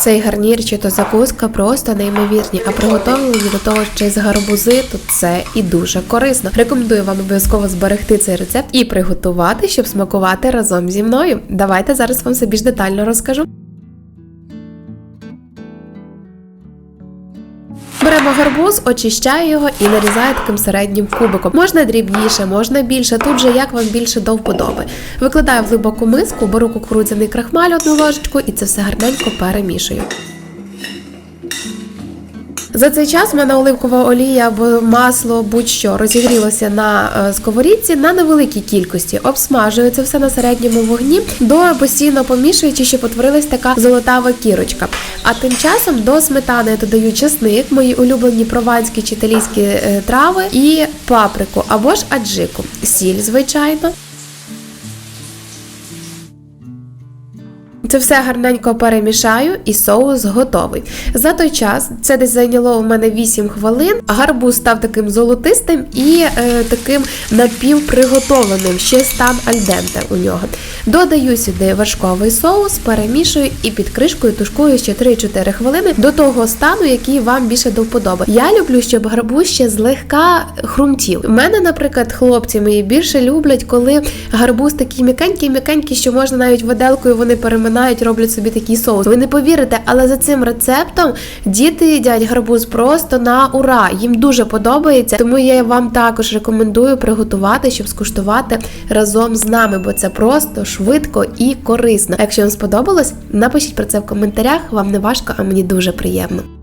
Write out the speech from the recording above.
Цей гарнір чи то закуска просто неймовірні, а приготовлені до того ще з гарбузи, то це і дуже корисно. Рекомендую вам обов'язково зберегти цей рецепт і приготувати, щоб смакувати разом зі мною. Давайте зараз вам все більш детально розкажу. Беремо гарбуз, очищаю його і нарізаю таким середнім кубиком. Можна дрібніше, можна більше. Тут же як вам більше до вподоби. Викладаю в глибоку миску, беру кукурудзяний крахмаль одну ложечку і це все гарненько перемішую. За цей час в мене оливкова олія або масло, будь-що розігрілося на е, сковорідці на невеликій кількості. Обсмажую це все на середньому вогні, до постійно помішуючи, щоб утворилась така золотава кірочка. А тим часом до сметани додаю чесник, мої улюблені прованські чи італійські е, трави і паприку або ж аджику, сіль, звичайно. Це все гарненько перемішаю і соус готовий. За той час це десь зайняло у мене 8 хвилин. Гарбуз став таким золотистим і е, таким напівприготовленим, ще стан альденте у нього. Додаю сюди вершковий соус, перемішую і під кришкою тушкую ще 3-4 хвилини до того стану, який вам більше до вподоби. Я люблю, щоб гарбуз ще злегка хрумтів. У мене, наприклад, хлопці мої більше люблять, коли гарбуз такий м'якенький-м'якенький, що можна навіть виделкою вони переминають, роблять собі такий соус. Ви не повірите, але за цим рецептом діти їдять гарбуз просто на ура. Їм дуже подобається. Тому я вам також рекомендую приготувати, щоб скуштувати разом з нами, бо це просто швидко і корисно. Якщо вам сподобалось, напишіть про це в коментарях. Вам не важко, а мені дуже приємно.